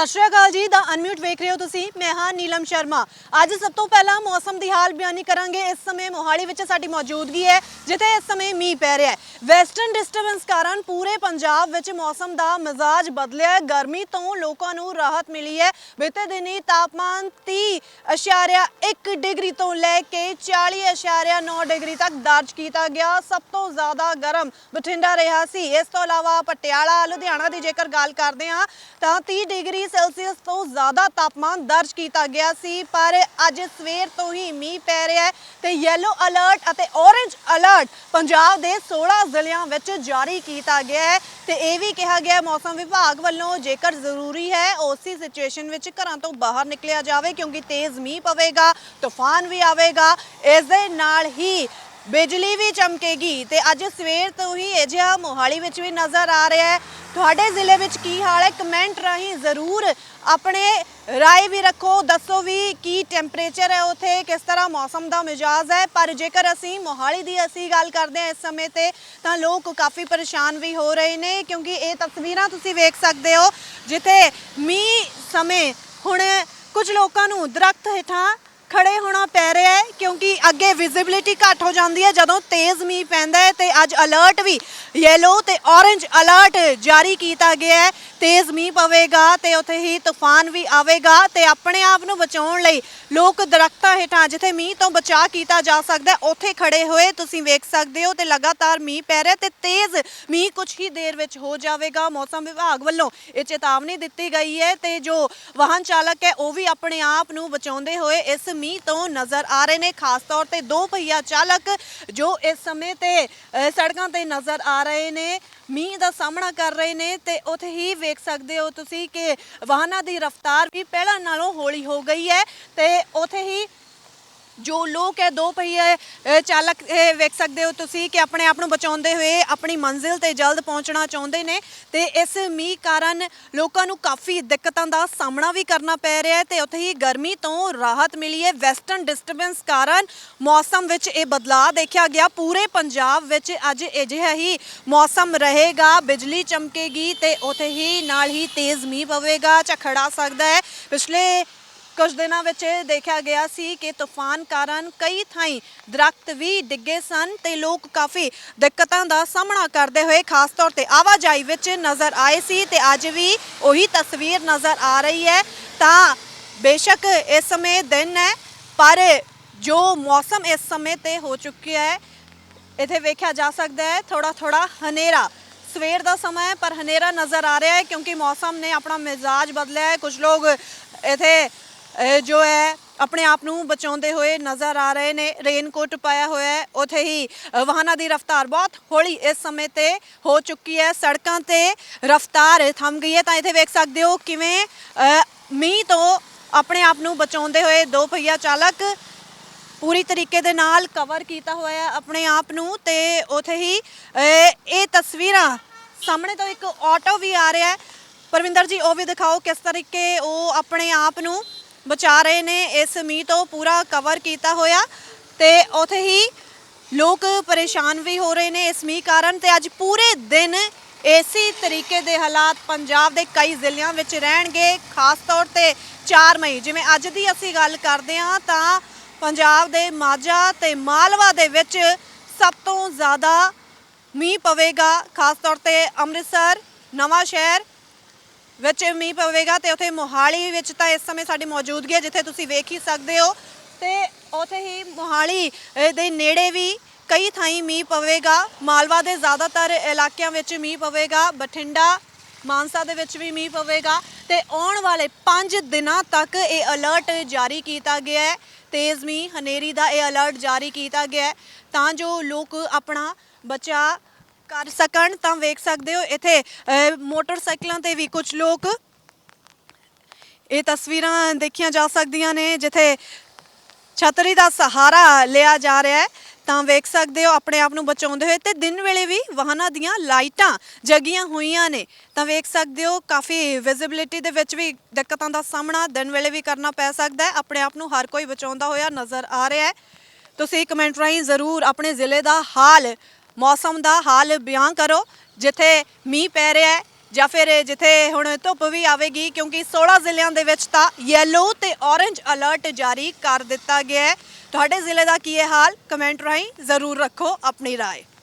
ਸਤਿ ਸ਼੍ਰੀ ਅਕਾਲ ਜੀ, ਦਾ ਅਨਮਿਊਟ ਵੇਖ ਰਹੇ ਹੋ ਤੁਸੀਂ? ਮੈਂ ਹਾਂ ਨੀਲਮ ਸ਼ਰਮਾ। ਅੱਜ ਸਭ ਤੋਂ ਪਹਿਲਾਂ ਮੌਸਮ ਦੀ ਹਾਲ ਬਿਆਨੀ ਕਰਾਂਗੇ। ਇਸ ਸਮੇਂ ਮੋਹਾਲੀ ਵਿੱਚ ਸਾਡੀ ਮੌਜੂਦਗੀ ਹੈ, ਜਿੱਥੇ ਇਸ ਸਮੇਂ ਮੀਂਹ ਪੈ ਰਿਹਾ ਹੈ। ਵੈਸਟਰਨ ਡਿਸਟਰਬੈਂਸ ਕਾਰਨ ਪੂਰੇ ਪੰਜਾਬ ਵਿੱਚ ਮੌਸਮ ਦਾ ਮਜ਼ਾਜ ਬਦਲਿਆ ਹੈ। ਗਰਮੀ ਤੋਂ ਲੋਕਾਂ ਨੂੰ ਰਾਹਤ ਮਿਲੀ ਹੈ। ਬੀਤੇ ਦਿਨੀ ਤਾਪਮਾਨ 30.1 ਡਿਗਰੀ ਤੋਂ ਲੈ ਕੇ 40.9 ਡਿਗਰੀ ਤੱਕ ਦਰਜ ਕੀਤਾ ਗਿਆ। ਸਭ ਤੋਂ ਜ਼ਿਆਦਾ ਗਰਮ ਬਠਿੰਡਾ ਰਿਹਾ ਸੀ। ਇਸ ਤੋਂ ਇਲਾਵਾ ਪਟਿਆਲਾ, ਲੁਧਿਆਣਾ ਦੀ ਜੇਕਰ ਗੱਲ ਕਰਦੇ ਹਾਂ, ਤਾਂ 30 ਡਿਗਰੀ ਸੈਲਸੀਅਸ ਤੋਂ ਜ਼ਿਆਦਾ ਤਾਪਮਾਨ ਦਰਜ ਕੀਤਾ ਗਿਆ ਸੀ, ਪਰ ਅੱਜ ਸਵੇਰ ਤੋਂ ਹੀ ਮੀਂਹ ਪੈ ਰਿਹਾ ਹੈ ਤੇ ਯੈਲੋ ਅਲਰਟ ਅਤੇ ਔਰੇਂਜ ਅਲਰਟ ਪੰਜਾਬ ਦੇ 16 ਜ਼ਿਲ੍ਹਿਆਂ ਵਿੱਚ ਜਾਰੀ ਕੀਤਾ ਗਿਆ ਹੈ। ਤੇ ਇਹ ਵੀ ਕਿਹਾ ਗਿਆ ਮੌਸਮ ਵਿਭਾਗ ਵੱਲੋਂ ਜੇਕਰ ਜ਼ਰੂਰੀ ਹੈ, ਉਸੇ ਸਿਚੁਏਸ਼ਨ ਵਿੱਚ ਘਰਾਂ ਤੋਂ ਬਾਹਰ ਨਿਕਲਿਆ ਜਾਵੇ ਕਿਉਂਕਿ ਤੇਜ਼ ਮੀਂਹ ਪਵੇਗਾ, ਤੂਫਾਨ ਵੀ ਆਵੇਗਾ। ਇਸ ਦੇ ਨਾਲ ਹੀ ਬਿਜਲੀ ਵੀ ਚਮਕੇਗੀ ਤੇ ਅੱਜ ਸਵੇਰ ਤੋਂ ਹੀ ਇਹ ਜਿਹਾ ਮੋਹਾਲੀ ਵਿੱਚ ਵੀ ਨਜ਼ਰ ਆ ਰਿਹਾ ਹੈ। ਤੁਹਾਡੇ ਜ਼ਿਲ੍ਹੇ ਵਿੱਚ ਕੀ ਹਾਲ ਹੈ? ਕਮੈਂਟ ਰਾਹੀਂ ਜ਼ਰੂਰ ਆਪਣੇ ਰਾਏ ਵੀ ਰੱਖੋ। ਦੱਸੋ ਵੀ ਕੀ ਟੈਂਪਰੇਚਰ ਹੈ ਉਥੇ, ਕਿਸ ਤਰ੍ਹਾਂ ਮੌਸਮ ਦਾ ਮਿਜਾਜ਼ ਹੈ? ਪਰ ਜੇਕਰ ਅਸੀਂ ਮੋਹਾਲੀ ਦੀ ਅਸੀਂ ਗੱਲ ਕਰਦੇ ਹਾਂ ਇਸ ਸਮੇਂ ਤੇ, ਤਾਂ ਲੋਕ ਕਾਫੀ ਪਰੇਸ਼ਾਨ ਵੀ ਹੋ ਰਹੇ ਨੇ, ਕਿਉਂਕਿ ਇਹ ਤਸਵੀਰਾਂ ਤੁਸੀਂ ਵੇਖ ਸਕਦੇ ਹੋ, ਜਿੱਥੇ ਮੀਂਹ ਸਮੇਂ ਹੁਣ ਕੁਝ ਲੋਕਾਂ ਨੂੰ ਦਰਖਤ ਹੇਠਾਂ ਖੜੇ ਹੋਣਾ ਪੈ ਰਿਹਾ ਹੈ ਕਿਉਂਕਿ ਅੱਗੇ ਵਿਜ਼ਿਬਿਲਿਟੀ ਘੱਟ ਹੋ ਜਾਂਦੀ ਹੈ। ਜਦੋਂ ਤੇਜ਼ ਮੀਂਹ ਪੈਂਦਾ ਹੈ ਤੇ ਅੱਜ ਅਲਰਟ ਵੀ ਯੈਲੋ ਤੇ ਔਰੇਂਜ ਅਲਰਟ ਜਾਰੀ ਕੀਤਾ ਗਿਆ ਹੈ। ਤੇਜ਼ ਮੀਂਹ ਪਵੇਗਾ ਤੇ ਉੱਥੇ ਹੀ ਤੂਫਾਨ ਵੀ ਆਵੇਗਾ ਤੇ ਆਪਣੇ ਆਪ ਨੂੰ ਬਚਾਉਣ ਲਈ ਲੋਕ ਦਰਖਤਾਂ ਹੇਠਾਂ ਜਿੱਥੇ ਮੀਂਹ ਤੋਂ ਬਚਾਅ ਕੀਤਾ ਜਾ ਸਕਦਾ ਉੱਥੇ ਖੜੇ ਹੋਏ ਤੁਸੀਂ ਵੇਖ ਸਕਦੇ ਹੋ ਤੇ ਲਗਾਤਾਰ ਮੀਂਹ ਪੈ ਰਿਹਾ ਤੇ ਤੇਜ਼ ਮੀਂਹ ਕੁਝ ਹੀ ਦੇਰ ਵਿੱਚ ਹੋ ਜਾਵੇਗਾ। ਮੌਸਮ ਵਿਭਾਗ ਵੱਲੋਂ ਇਹ ਚੇਤਾਵਨੀ ਦਿੱਤੀ ਗਈ ਹੈ ਤੇ ਜੋ ਵਾਹਨ ਚਾਲਕ ਹੈ, ਉਹ ਵੀ ਆਪਣੇ ਆਪ ਨੂੰ ਬਚਾਉਂਦੇ ਹੋਏ ਇਸ ਮੀਂਹ ਤੋਂ ਨਜ਼ਰ ਆ ਰਹੇ ਨੇ ਖਾਸ ਤੌਰ ਤੇ ਦੋ ਪਹੀਆ ਚਾਲਕ ਜੋ ਇਸ ਸਮੇਂ ਤੇ ਅ, ਸੜਕਾਂ ਤੇ ਨਜ਼ਰ ਆ ਰਹੇ ਨੇ ਮੀਂਹ ਦਾ ਸਾਹਮਣਾ ਕਰ ਰਹੇ ਨੇ ਤੇ ਉੱਥੇ ਹੀ ਵੇਖ ਸਕਦੇ ਹੋ ਤੁਸੀਂ ਕਿ ਵਾਹਨਾਂ ਦੀ ਰਫ਼ਤਾਰ ਵੀ ਪਹਿਲਾਂ ਨਾਲੋਂ ਹੌਲੀ ਹੋ ਗਈ ਹੈ ਤੇ ਉੱਥੇ ਹੀ ਜੋ ਲੋਕ ਹੈ, ਦੋ ਪਹੀਏ ਚਾਲਕ, ਇਹ ਵੇਖ ਸਕਦੇ ਹੋ ਤੁਸੀਂ ਕਿ ਆਪਣੇ ਆਪ ਨੂੰ ਬਚਾਉਂਦੇ ਹੋਏ ਆਪਣੀ ਮੰਜ਼ਿਲ ਤੇ ਜਲਦ ਪਹੁੰਚਣਾ ਚਾਹੁੰਦੇ ਨੇ ਤੇ ਇਸ ਮੀਂਹ ਕਾਰਨ ਲੋਕਾਂ ਨੂੰ ਕਾਫੀ ਦਿੱਕਤਾਂ ਦਾ ਸਾਹਮਣਾ ਵੀ ਕਰਨਾ ਪੈ ਰਿਹਾ ਹੈ ਤੇ ਉੱਥੇ ਹੀ ਗਰਮੀ ਤੋਂ ਰਾਹਤ ਮਿਲੀ ਹੈ। ਵੈਸਟਰਨ ਡਿਸਟਰਬੈਂਸ ਕਾਰਨ ਮੌਸਮ ਵਿੱਚ ਇਹ ਬਦਲਾਅ ਦੇਖਿਆ ਗਿਆ। ਪੂਰੇ ਪੰਜਾਬ ਵਿੱਚ ਅੱਜ ਅਜਿਹਾ ਹੀ ਮੌਸਮ ਰਹੇਗਾ। ਬਿਜਲੀ ਚਮਕੇਗੀ ਤੇ ਉੱਥੇ ਹੀ ਨਾਲ ਹੀ ਤੇਜ਼ ਮੀਂਹ ਪਵੇਗਾ। ਝੱਖੜ ਆ ਸਕਦਾ ਹੈ। ਪਿਛਲੇ ਕੁਝ ਦਿਨਾਂ ਵਿੱਚ ਦੇਖਿਆ ਗਿਆ ਸੀ ਕਿ ਤੂਫਾਨ ਕਾਰਨ ਕਈ ਥਾਈਂ ਦਰਖਤ ਵੀ ਡਿੱਗੇ ਸਨ ਤੇ ਲੋਕ ਕਾਫੀ ਦਿੱਕਤਾਂ ਦਾ ਸਾਹਮਣਾ ਕਰਦੇ ਹੋਏ ਖਾਸ ਤੌਰ ਤੇ ਆਵਾਜਾਈ ਵਿੱਚ ਨਜ਼ਰ ਆਏ ਸੀ ਤੇ ਅੱਜ ਵੀ ਉਹੀ ਤਸਵੀਰ ਨਜ਼ਰ ਆ ਰਹੀ ਹੈ। ਤਾਂ ਬੇਸ਼ੱਕ ਇਸ ਸਮੇਂ ਦਿਨ ਹੈ, ਪਰ ਜੋ ਮੌਸਮ ਇਸ ਸਮੇਂ ਤੇ ਹੋ ਚੁੱਕਿਆ ਹੈ, ਇੱਥੇ ਵੇਖਿਆ ਜਾ ਸਕਦਾ ਹੈ ਥੋੜਾ ਥੋੜਾ ਹਨੇਰਾ। ਸਵੇਰ ਦਾ ਸਮਾਂ ਹੈ, ਪਰ ਹਨੇਰਾ ਨਜ਼ਰ ਆ ਰਿਹਾ ਹੈ ਕਿਉਂਕਿ ਮੌਸਮ ਨੇ ਆਪਣਾ ਮਿਜ਼ਾਜ ਬਦਲਿਆ ਹੈ। ਕੁਝ ਲੋਕ ਇੱਥੇ ਜੋ ਹੈ, ਆਪਣੇ ਆਪ ਨੂੰ ਬਚਾਉਂਦੇ ਹੋਏ ਨਜ਼ਰ ਆ ਰਹੇ ਨੇ। ਰੇਨਕੋਟ ਪਾਇਆ ਹੋਇਆ ਹੈ। ਉਥੇ ਹੀ ਵਾਹਨਾਂ ਦੀ ਰਫ਼ਤਾਰ ਬਹੁਤ ਹੌਲੀ ਇਸ ਸਮੇਂ ਤੇ ਹੋ ਚੁੱਕੀ ਹੈ। ਸੜਕਾਂ ਤੇ ਰਫ਼ਤਾਰ ਥੰਮ ਗਈ ਹੈ। ਤਾਂ ਇੱਥੇ ਵੇਖ ਸਕਦੇ ਹੋ ਕਿਵੇਂ ਮੀਂਹ ਤੋਂ ਆਪਣੇ ਆਪ ਨੂੰ ਬਚਾਉਂਦੇ ਹੋਏ ਦੋ ਪਹੀਆ ਚਾਲਕ ਪੂਰੀ ਤਰੀਕੇ ਦੇ ਨਾਲ ਕਵਰ ਕੀਤਾ ਹੋਇਆ ਹੈ ਆਪਣੇ ਆਪ ਨੂੰ ਤੇ ਉਥੇ ਹੀ ਇਹ ਤਸਵੀਰਾਂ ਸਾਹਮਣੇ ਤੋਂ ਇੱਕ ਆਟੋ ਵੀ ਆ ਰਿਹਾ ਹੈ। ਪਰਵਿੰਦਰ ਜੀ, ਉਹ ਵੀ ਦਿਖਾਓ ਕਿਸ ਤਰੀਕੇ ਉਹ ਆਪਣੇ ਆਪ ਨੂੰ ਬਚਾ ਰਹੇ ਨੇ, ਇਸ ਮੀਂਹ ਤੋਂ ਪੂਰਾ ਕਵਰ ਕੀਤਾ ਹੋਇਆ ਤੇ ਉਥੇ ਹੀ ਲੋਕ ਪਰੇਸ਼ਾਨ ਵੀ ਹੋ ਰਹੇ ਨੇ ਇਸ ਮੀਂਹ ਕਾਰਨ ਤੇ ਅੱਜ ਪੂਰੇ ਦਿਨ ਇਸੇ ਤਰੀਕੇ ਦੇ ਹਾਲਾਤ ਪੰਜਾਬ ਦੇ ਕਈ ਜ਼ਿਲ੍ਹਿਆਂ ਵਿੱਚ ਰਹਿਣਗੇ, ਖਾਸ ਤੌਰ ਤੇ 4 ਮਈ। ਜਿਵੇਂ ਅੱਜ ਦੀ ਅਸੀਂ ਗੱਲ ਕਰਦੇ ਹਾਂ ਤਾਂ ਪੰਜਾਬ ਦੇ ਮਾਝਾ ਤੇ ਮਾਲਵਾ ਦੇ ਵਿੱਚ ਸਭ ਤੋਂ ਜ਼ਿਆਦਾ ਮੀਂਹ ਪਵੇਗਾ, ਖਾਸ ਤੌਰ ਤੇ ਅੰਮ੍ਰਿਤਸਰ ਨਵਾਂ ਸ਼ਹਿਰ ਵਿੱਚ ਮੀਂਹ ਪਵੇਗਾ ਤੇ ਉਥੇ ਮੋਹਾਲੀ ਵਿੱਚ ਤਾਂ ਇਸ ਸਮੇਂ ਸਾਡੀ ਮੌਜੂਦਗੀ ਹੈ, ਜਿੱਥੇ ਤੁਸੀਂ ਵੇਖ ਹੀ ਸਕਦੇ ਹੋ। ਤੇ ਉਥੇ ਹੀ ਮੋਹਾਲੀ ਦੇ ਨੇੜੇ ਵੀ ਕਈ ਥਾਈਂ ਮੀਂਹ ਪਵੇਗਾ। ਮਾਲਵਾ ਦੇ ਜ਼ਿਆਦਾਤਰ ਇਲਾਕਿਆਂ ਵਿੱਚ ਮੀਂਹ ਪਵੇਗਾ। ਬਠਿੰਡਾ, ਮਾਨਸਾ ਦੇ ਵਿੱਚ ਵੀ ਮੀਂਹ ਪਵੇਗਾ। ਤੇ ਆਉਣ ਵਾਲੇ 5 ਦਿਨਾਂ ਤੱਕ ਇਹ ਅਲਰਟ ਜਾਰੀ ਕੀਤਾ ਗਿਆ ਹੈ। ਤੇਜ਼ ਮੀਂਹ, ਹਨੇਰੀ ਦਾ ਇਹ ਅਲਰਟ ਜਾਰੀ ਕੀਤਾ ਗਿਆ ਹੈ। ਤਾਂ ਜੋ ਲੋਕ ਆਪਣਾ ਬਚਾਅ ਕਰ ਸਕਣ ਤਾਂ ਵੇਖ ਸਕਦੇ ਹੋ ਇੱਥੇ ਮੋਟਰਸਾਈਕਲਾਂ ਤੇ ਵੀ ਕੁਝ ਲੋਕ ਇਹ ਤਸਵੀਰਾਂ ਦੇਖੀਆਂ ਜਾ ਸਕਦੀਆਂ ਨੇ, ਜਿੱਥੇ ਛਤਰੀ ਦਾ ਸਹਾਰਾ ਲਿਆ ਜਾ ਰਿਹਾ ਹੈ। ਤਾਂ ਵੇਖ ਸਕਦੇ ਹੋ ਆਪਣੇ ਆਪ ਨੂੰ ਬਚਾਉਂਦੇ ਹੋਏ ਤੇ ਦਿਨ ਵੇਲੇ ਵੀ ਵਾਹਨਾਂ ਦੀਆਂ ਲਾਈਟਾਂ ਜਗੀਆਂ ਹੋਈਆਂ ਨੇ। ਤਾਂ ਵੇਖ ਸਕਦੇ ਹੋ ਕਾਫੀ ਵਿਜ਼ਿਬਿਲਿਟੀ ਦੇ ਵਿੱਚ ਵੀ ਦਿੱਕਤਾਂ ਦਾ ਸਾਹਮਣਾ ਦਿਨ ਵੇਲੇ ਵੀ ਕਰਨਾ ਪੈ ਸਕਦਾ ਹੈ। ਆਪਣੇ ਆਪ ਨੂੰ ਹਰ ਕੋਈ ਬਚਾਉਂਦਾ ਹੋਇਆ ਨਜ਼ਰ ਆ ਰਿਹਾ ਹੈ। ਤੁਸੀਂ ਕਮੈਂਟ ਰਾਹੀਂ ਜ਼ਰੂਰ ਆਪਣੇ ਜ਼ਿਲ੍ਹੇ ਦਾ ਹਾਲ ਮੌਸਮ ਦਾ ਹਾਲ ਬਿਆਨ ਕਰੋ ਜਿੱਥੇ ਮੀਂਹ ਪੈ ਰਿਹਾ ਹੈ ਜਾਂ ਫਿਰ ਜਿੱਥੇ ਹੁਣ ਧੁੱਪ ਵੀ ਆਵੇਗੀ ਕਿਉਂਕਿ 16 ਜ਼ਿਲ੍ਹਿਆਂ ਦੇ ਵਿੱਚ ਤਾਂ ਯੈਲੋ ਤੇ ਔਰੇਂਜ ਅਲਰਟ ਜਾਰੀ ਕਰ ਦਿੱਤਾ ਗਿਆ ਹੈ ਤੁਹਾਡੇ ਜ਼ਿਲ੍ਹੇ ਦਾ ਕੀ ਹੈ ਹਾਲ ਕਮੈਂਟ ਰਾਹੀਂ ਜ਼ਰੂਰ ਰੱਖੋ ਆਪਣੀ رائے